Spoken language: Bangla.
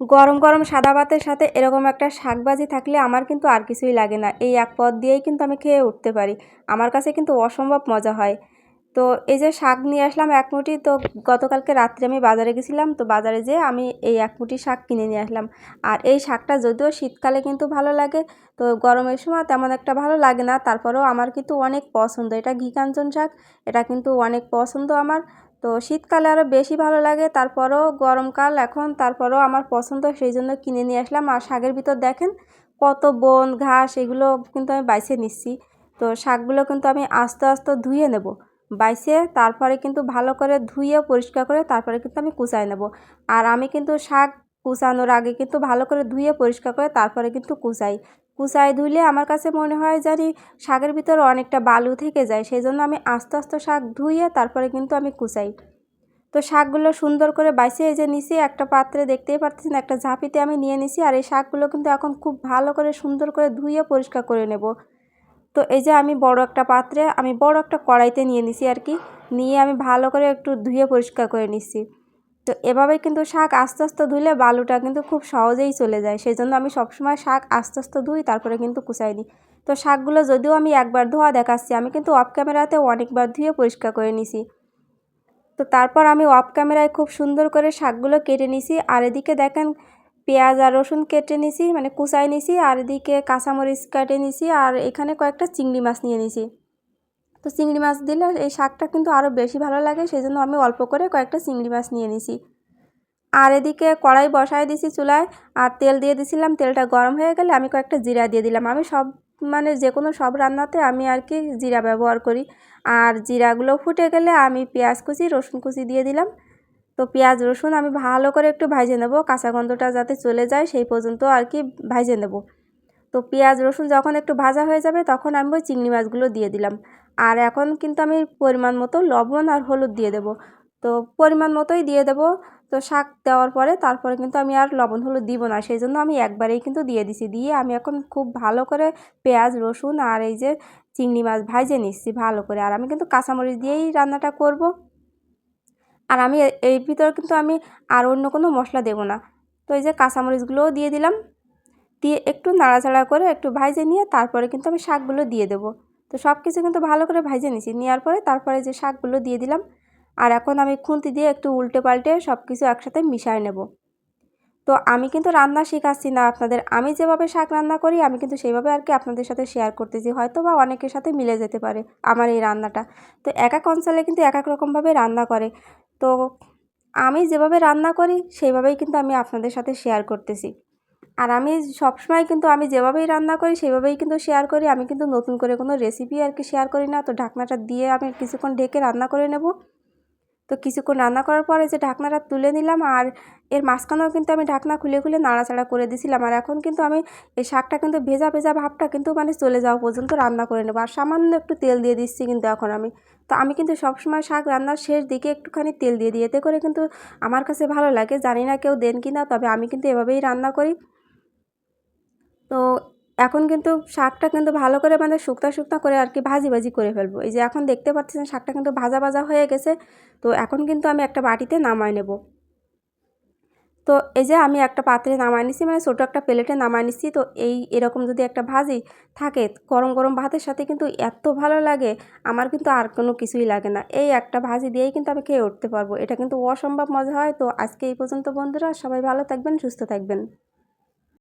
গরম গরম সাদা ভাতের সাথে এরকম একটা শাকভাজি থাকলে আমার কিন্তু আর কিছুই লাগে না। এই এক পদ দিয়েই কিন্তু আমি খেয়ে উঠতে পারি। আমার কাছে কিন্তু অসম্ভব মজা হয়। তো এই যে শাক নিয়ে আসলাম এক মুঠি, তো গতকালকে রাত্রে আমি বাজারে গেছিলাম, তো বাজারে যেয়ে আমি এই এক মুঠি শাক কিনে নিয়ে আসলাম। আর এই শাকটা যদিও শীতকালে কিন্তু ভালো লাগে, তো গরমের সময় তেমন একটা ভালো লাগে না। তারপরেও আমার কিন্তু অনেক পছন্দ। এটা ঘি কাঞ্চন শাক, এটা কিন্তু অনেক পছন্দ আমার। তো শীতকালে আরও বেশি ভালো লাগে, তারপরও গরমকাল এখন, তারপরেও আমার পছন্দ, সেই জন্য কিনে নিয়ে আসলাম। আর শাকের ভিতর দেখেন কত বন, ঘাস, এগুলো কিন্তু আমি বাইছে নিচ্ছি। তো শাকগুলো কিন্তু আমি আস্তে আস্তে ধুয়ে নেব। বাইছে, তারপরে কিন্তু ভালো করে ধুয়ে, পরিষ্কার করে তারপরে কিন্তু আমি কুচাই নেব। আর আমি কিন্তু শাক কুচানোর আগে কিন্তু ভালো করে ধুয়ে, পরিষ্কার করে তারপরে কিন্তু কুচাই। কুচাই ধুলে আমার কাছে মনে হয় জানি শাকের ভিতরে অনেকটা বালু থেকে যায়। সেই জন্য আমি আস্তে আস্তে শাক ধুয়ে তারপরে কিন্তু আমি কুচাই তো শাকগুলো সুন্দর করে বাইসে এই যে নিছি একটা পাত্রে দেখতেই পাচ্ছেন একটা ঝাঁপিতে আমি নিয়ে নিছি আর এই শাকগুলো কিন্তু এখন খুব ভালো করে সুন্দর করে ধুয়ে পরিষ্কার করে নেব। তো এই যে আমি বড় একটা পাত্রে, আমি বড় একটা কড়াইতে নিয়ে নিছি আর কি, নিয়ে আমি ভালো করে একটু ধুয়ে পরিষ্কার করে নিচ্ছি তো এভাবে কিন্তু শাক আস্তে আস্তে ধুলে বালুটা কিন্তু খুব সহজেই চলে যায়। সেই জন্য আমি সবসময় শাক আস্তে আস্তে ধুই, তারপরে কিন্তু কুচাই নিই তো শাকগুলো যদিও আমি একবার ধোয়া দেখাচ্ছি, আমি কিন্তু অফ ক্যামেরাতে অনেকবার ধুয়ে পরিষ্কার করে নিছি। তো তারপর আমি অফ ক্যামেরায় খুব সুন্দর করে শাকগুলো কেটে নিছি। আর এদিকে দেখেন পেঁয়াজ আর রসুন কেটে নিছি মানে কুচাই নিছি। আর এদিকে কাঁচামরিচ কেটে নিছি। আর এখানে কয়েকটা চিংড়ি মাছ নিয়ে নিছি। তো চিংড়ি মাছ দিলে এই শাকটা কিন্তু আরও বেশি ভালো লাগে সেই জন্য আমি অল্প করে কয়েকটা চিংড়ি মাছ নিয়ে নিছি। আর এদিকে কড়াই বসায় দিছি চুলায়, আর তেল দিয়ে দিছিলাম, তেলটা গরম হয়ে গেলে আমি কয়েকটা জিরা দিয়ে দিলাম। আমি সব মানে যে কোনো সব রান্নাতে আমি আর কি জিরা ব্যবহার করি। আর জিরাগুলো ফুটে গেলে আমি পেঁয়াজ কুচি, রসুন কুচি দিয়ে দিলাম। তো পেঁয়াজ, রসুন আমি ভালো করে একটু ভাজে নেব, কাঁচা গন্ধটা যাতে চলে যায় সেই পর্যন্ত আর কি ভাজে নেব। তো পেঁয়াজ, রসুন যখন একটু ভাজা হয়ে যাবে তখন আমি ওই চিংড়ি মাছগুলো দিয়ে দিলাম। আর এখন কিন্তু আমি পরিমাণ মতো লবণ আর হলুদ দিয়ে দেব। তো পরিমাণ মতোই দিয়ে দেব। তো শাক দেওয়ার পরে তারপরে কিন্তু আমি আর লবণ হলুদ দিব না। সেই জন্য আমি একবারেই কিন্তু দিয়ে দিছি। দিয়ে আমি এখন খুব ভালো করে পেঁয়াজ, রসুন আর এই যে চিংড়ি মাছ ভাজে নিচ্ছি ভালো করে। আর আমি কিন্তু কাঁচামরিচ দিয়েই রান্নাটা করব। আর আমি এই ভিতরে কিন্তু আমি আর অন্য কোনো মশলা দেব না। তো এই যে কাঁচামরিচগুলোও দিয়ে দিলাম। দিয়ে একটু নাড়াচাড়া করে একটু ভাজে নিয়ে তারপরে কিন্তু আমি শাকগুলো দিয়ে দেবো। তো সব কিছু কিন্তু ভালো করে ভাজে নিছি। নেওয়ার পরে তারপরে যে শাকগুলো দিয়ে দিলাম, আর এখন আমি খুন্তি দিয়ে একটু উল্টে পাল্টে সব কিছু একসাথে মিশায় নেব। তো আমি কিন্তু রান্না শেখাচ্ছি না আপনাদের। আমি যেভাবে শাক রান্না করি, আমি কিন্তু সেইভাবে আর কি আপনাদের সাথে শেয়ার করতেছি। হয়তো বা অনেকের সাথে মিলে যেতে পারে আমার এই রান্নাটা। তো এক এক অঞ্চলে কিন্তু এক এক রকমভাবে রান্না করে। তো আমি যেভাবে রান্না করি, সেইভাবেই কিন্তু আমি আপনাদের সাথে শেয়ার করতেছি। আর আমি সবসময় কিন্তু আমি যেভাবেই রান্না করি, সেভাবেই কিন্তু শেয়ার করি। আমি কিন্তু নতুন করে কোনো রেসিপি আর কি শেয়ার করি না। তো ঢাকনাটা দিয়ে আমি কিছুক্ষণ ঢেকে রান্না করে নেব। তো কিছুক্ষণ রান্না করার পরে যে ঢাকনাটা তুলে নিলাম আর এর মাঝখানেও কিন্তু আমি ঢাকনা খুলে খুলে নাড়াচাড়া করে দিছিলাম। আর এখন কিন্তু আমি এই শাকটা কিন্তু ভেজা ভেজা ভাবটা কিন্তু মানে চলে যাওয়া পর্যন্ত রান্না করে নেব। আর সামান্য একটু তেল দিয়ে দিচ্ছি কিন্তু এখন আমি। তো আমি কিন্তু সবসময় শাক রান্নার শেষ দিকে একটুখানি তেল দিয়ে দিই। এতে করে কিন্তু আমার কাছে ভালো লাগে। জানি না কেউ দেন কি না তবে আমি কিন্তু এভাবেই রান্না করি। তো এখন কিন্তু শাকটা কিন্তু ভালো করে মানে শুকনা শুকনা করে আর কি ভাজি ভাজি করে ফেলব। এই যে এখন দেখতে পাচ্ছেন শাকটা কিন্তু ভাজা ভাজা হয়ে গেছে, তো এখন কিন্তু আমি একটা বাটিতে নামাই নেব। তো এই যে আমি একটা পাত্রে নামাই নিছি মানে ছোটো একটা প্লেটে নামাই নিছি, তো এই এরকম যদি একটা ভাজি থাকে গরম গরম ভাতের সাথে কিন্তু এত ভালো লাগে, আমার কিন্তু আর কোনো কিছুই লাগে না। এই একটা ভাজি দিয়েই কিন্তু আমি খেয়ে উঠতে পারব। এটা কিন্তু অসম্ভব মজা হয়। তো আজকে এই পর্যন্ত বন্ধুরা, সবাই ভালো থাকবেন, সুস্থ থাকবেন।